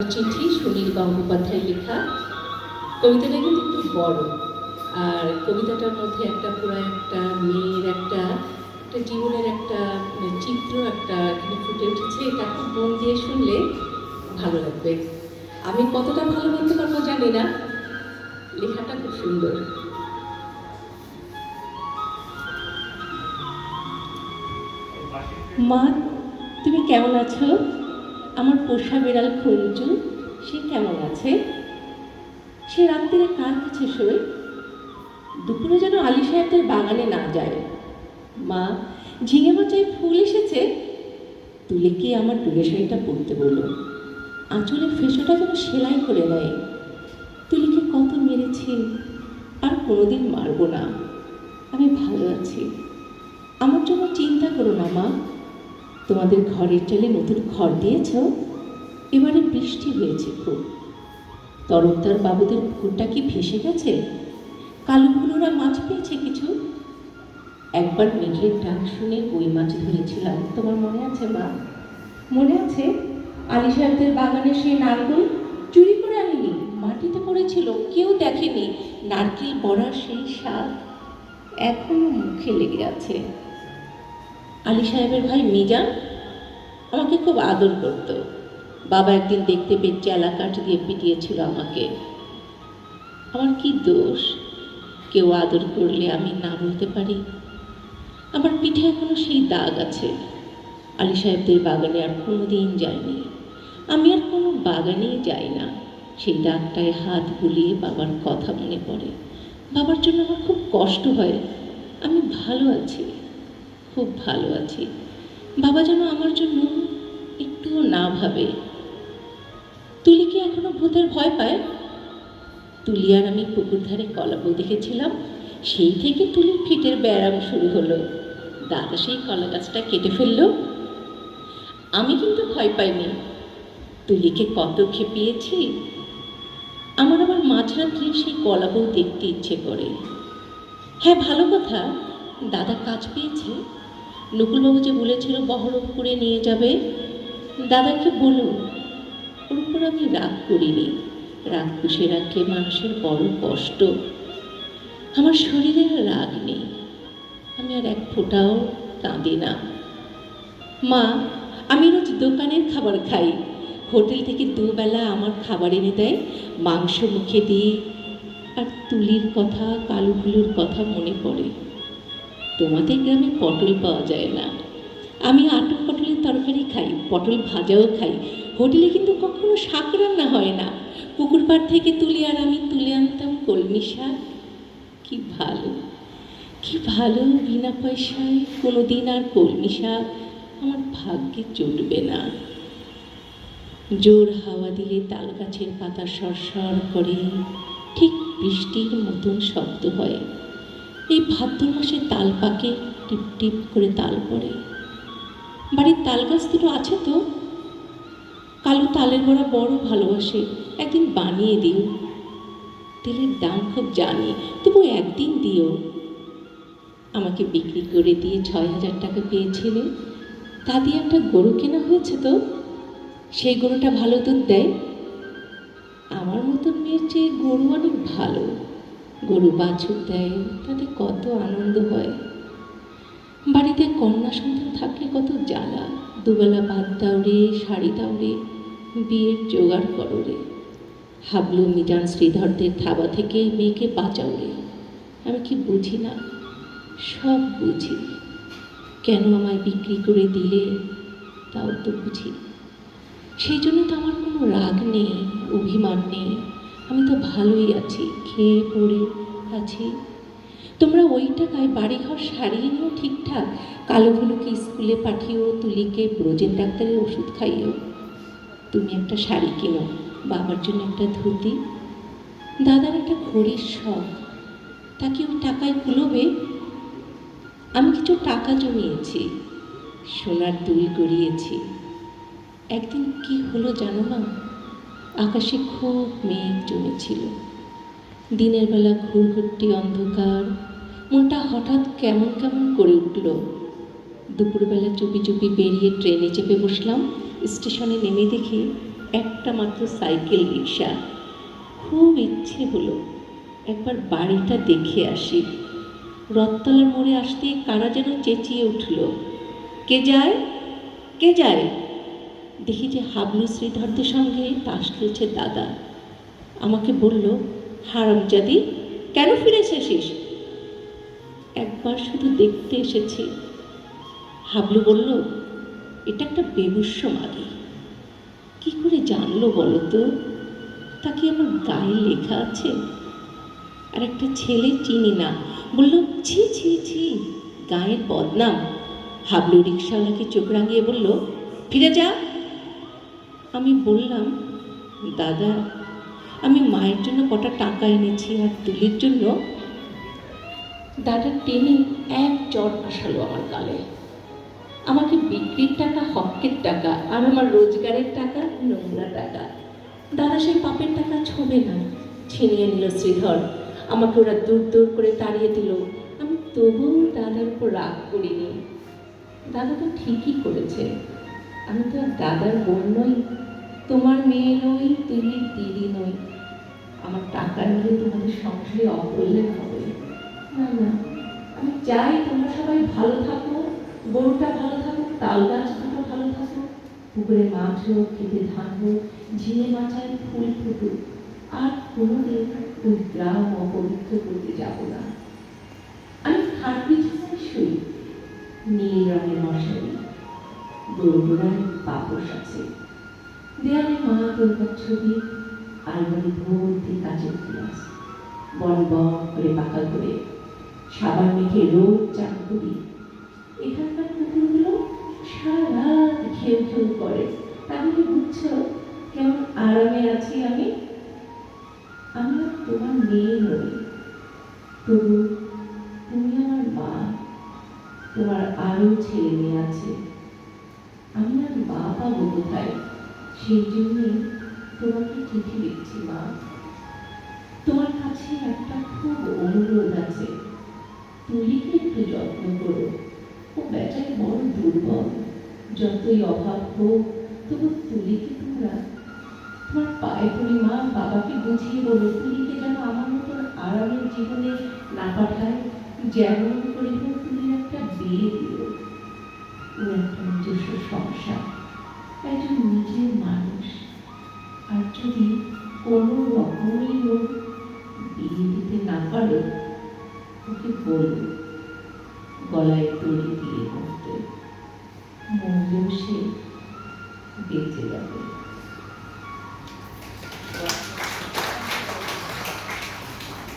চিঠি সুনীল গঙ্গোপাধ্যায় লেখা। কবিতাটা কিন্তু একটু বড়। আর কবিতাটার মধ্যে একটা পুরো একটা মেয়ের একটা একটা জীবনের একটা মানে চিত্র একটা এখানে ফুটে উঠেছে। এটা খুব মন দিয়ে শুনলে ভালো লাগবে। আমি কতটা ভালো বলতে পারব জানি না। লেখাটা খুব সুন্দর। মা, তুমি কেমন আছো? আমার পোষা বিড়াল খঞ্জু, সে কেমন আছে? সে রাত্রিরে কার কাছে শোয়? দুপুরে যেন আলি সাহেবদের বাগানে না যায়। মা, ঝিঙে বাচায় ফুল এসেছে? তুলে কি আমার ডুবে শাড়িটা পরতে বলল? আঁচলের ফেসোটা যেন সেলাই করে দেয় তুলিকে কত মেরেছি, আর কোনোদিন মারবো না। আমি ভালো আছি। আমার জন্য চিন্তা করো না, মা। তোমাদের ঘরের চালে নতুন ঘর দিয়েছ? এবারে বৃষ্টি হয়েছে খুব। তরফদার বাবুদের পুকুরটা কি ভেসে গেছে? কালো কুলোরা মাছ পেয়েছে কিছু? একবার মেঘের ডাক শুনে কই মাছ ধরেছিলাম? তোমার মনে আছে, মা? মনে আছে? আলি সাহেবদের বাগানে সেই নারকেল চুরি করে আনিনি, মাটিতে পড়েছিল, কেউ দেখেনি, নারকেল পড়ার সেই স্বাদ এখনও মুখে লেগে আছে। আলী সাহেবের ভাই মিজান আমাকে খুব আদর করতো। বাবা একদিন দেখতে পেয়ে চেলা কাঠ দিয়ে পিটিয়েছিল আমাকে। আমার কি দোষ? কেউ আদর করলে আমি না বলতে পারি? আমার পিঠে এখনও সেই দাগ আছে। আলী সাহেবদের বাগানে আর কোনো দিন যাইনি। আমি আর কোনো বাগানেই যাই না। সেই দাগটায় হাত বুলিয়ে বাবার কথা মনে পড়ে। বাবার জন্য আমার খুব কষ্ট হয়। আমি ভালো আছি, খুব ভালো আছি। বাবা যেন আমার জন্য একটুও না ভাবে। তুলি কি এখনও ভূতের ভয় পায়? তুলি আর আমি পুকুর ধারে কলাবউ দেখেছিলাম, সেই থেকে তুলির ফিটের ব্যায়াম শুরু হলো। দাদা সেই কলা গাছটা কেটে ফেলল। আমি কিন্তু ভয় পাইনি। তুলিকে কত খেপিয়েছি। আমার আবার মাঝরাত্রে সেই কলাবউ দেখতে ইচ্ছে করে। হ্যাঁ ভালো কথা। দাদা কাজ পেয়েছে। নকুলবাবু যে বলেছিল বহরমপুরে নিয়ে যাবে? দাদাকে বলুন ওর উপর আমি রাগ করিনি। রাগ পুষে রাখলে মানুষের বড় কষ্ট। আমার শরীরে রাগ নেই। আমি আর এক ফোঁটাও কাঁদি না। মা, আমি রোজ দোকানের খাবার খাই। হোটেল থেকে দুবেলা আমার খাবার এনে দেয়, মাংস মুখে দিই। আর তুলির কথা, কালুগুলোর কথা মনে পড়ে। তোমাদের গ্রামে পটল পাওয়া যায় না। আমি আটক পটলের তরকারি খাই, পটল ভাজাও খাই। হোটেলে কিন্তু কখনো শাক রান্না হয় না। পুকুর পাড় থেকে তুলি আর আমি তুলে আনতাম কলমি শাক। কি ভালো কি ভালো, বিনা পয়সায় কোনো দিন আর কলমি শাক আমার ভাগ্যে জুটবে না। জোর হাওয়া দিলে তাল গাছের পাতা সরসর করে, ঠিক বৃষ্টির মতন শব্দ হয়। এই ভাদ্র মাসে তাল পাকে টিপ টিপ করে তাল পড়ে। বাড়ির তাল গাছ দুটো আছে তো? কালো তালের বড়া বড় ভালোবাসে, একদিন বানিয়ে দিও। তেলের দাম খুব জানি, তবু একদিন দিও। আমাকে বিক্রি করে দিয়ে ছয় হাজার টাকা পেয়েছিলে, তা দিয়ে একটা গরু কেনা হয়েছে তো? সেই গরুটা ভালো দুধ দেয়? আমার মতন মেয়ের চেয়ে গরু অনেক ভালো। গরু বাছুর দেয়, তাতে কত আনন্দ হয়। বাড়িতে কন্যা সন্তান থাকলে কত জ্বালা। দুবেলা ভাত দাওরে শাড়ি দাওরে বিয়ের জোগাড় করো রে। হাবলু মিজান শ্রীধরদের থাবা থেকে মেয়েকে বাঁচাও রে। আমি কি বুঝি না? সব বুঝি। কেন আমায় বিক্রি করে দিলে? তাও তো বুঝি। সেই জন্য তো আমার কোনো রাগ নেই, অভিমান নেই। আমি তো ভালোই আছি, খেয়ে, পড়ে আছি। তোমরা ওই টাকায় বাড়িঘর সারিয়ে নিও ঠিকঠাক। কালো কালোগুলোকে স্কুলে পাঠিয়েও, তুলিকে ব্রজেন ডাক্তারের ওষুধ খাইও তুমি একটা শাড়ি কেনো, বাবার জন্য একটা ধুতি। দাদার একটা ঘড়ির শখ। তাকে ওই টাকায় কুলোবে? আমি কিছু টাকা জমিয়েছি, সোনার দুল গড়িয়েছি। একদিন কি হলো জানো না আকাশে খুব মেঘ জমেছিল। দিনের বেলা ঘুরঘুরটি অন্ধকার। মনটা হঠাৎ কেমন কেমন করে উঠল। দুপুরবেলা চুপি চুপি বেরিয়ে ট্রেনে চেপে বসলাম। স্টেশনে নেমে দেখি একটা মাত্র সাইকেল রিক্সা খুব ইচ্ছে হলো একবার বাড়িটা দেখে আসি। রথতলার মোড়ে আসতেই কারা যেন চেঁচিয়ে উঠল, কে যায়? কে যায়? দেখি যে হাবলু শ্রীধরদের সঙ্গে তাস খেলছে দাদা। আমাকে বলল হারামজাদি কেন ফিরে এসেছিস একবার শুধু দেখতে এসেছি। হাবলু বলল, এটা একটা বেবুস্য মাগি। কি করে জানলো বলো তো? তা কি আমার গায়ে লেখা আছে। আর একটা ছেলে চিনি না। বলল, ছি ছি ছি, গায়ের বদনাম। হাবলু রিক্সাওয়ালাকে চোখ রাঙিয়ে বলল, ফিরে যা। আমি বললাম, দাদা, আমি মায়ের জন্য কটা টাকা এনেছি আর তুলির জন্য? দাদা টেনে এক চট আসালো আমার গালে। আমাকে বিক্রির টাকা, হকের টাকা আর আমার রোজগারের টাকা, নোংরা টাকা। দাদা সেই পাপের টাকা ছোবে না। ছিনিয়ে নিল শ্রীধর। আমাকে ওরা দূর দূর করে তাড়িয়ে দিল। আমি তবুও দাদার উপর রাগ করিনি। দাদা তো ঠিকই করেছে। আমি তো আর দাদার বোন নই। তোমার মেয়ে নই তুমি দিদি নই। আমার টাকা নিলে তোমাদের সংসারে অকল্যাণ হবে। না না, আমি চাই তোমরা সবাই ভালো থাকো, গরুটা ভালো থাকো তাল গাছ দুটো ভালো থাকো পুকুরে মাছ হোক, খেতে ধান হোক, ঝিঙে মাচায় ফুল ফুটুক। আর কোনোদিন ওই গ্রাম অপবিত্র করতে যাব না। আমি খাট বিছানায় শুই, নীল রঙের মশারি দোরগোড়ায় পাপস আছে। দেয়ালে মা দুর্গার ছবি আলমারি ভর্তি কাচের গ্লাস বন বন করে পাকা করে সাবান মেখে রোজ চান করি। এখানকার কুকুরগুলো সারা রাত ঘেউ ঘেউ করে। তাহলে বুঝছ কেমন আরামে আছি আমি? আমি তোমার মেয়ে নই। তবু তুমি আমার মা, তোমার আরও ছেলে মেয়ে আছে। আমি আর মা পাবো কোথায়? সেই জন্যে তোমাকে চিঠি লিখছি, মা। তোমার কাছে একটা খুব অনুরোধ আছে। তুলিকে একটু যত্ন করো। ও বেচারি বড় দুর্বল। যতই অভাব হোক, তবু তুলিকে তোমরা তোমার পায়ে পড়ি মা বাবাকে বুঝিয়ে বলো তুলিকে যেন আমার মতন আরামের জীবনে না পাঠায়। যেমন করে হোক তুমি একটা বিয়ে দিও একটা নিজস্ব সংসার। একজন নিজের মানুষ। আর যদি কোনো রকমই হোক বিয়ে দিতে না পারে, ওকে বলবে গলায় দড়ি দিয়ে করতে মরলেও সে বেঁচে যাবে।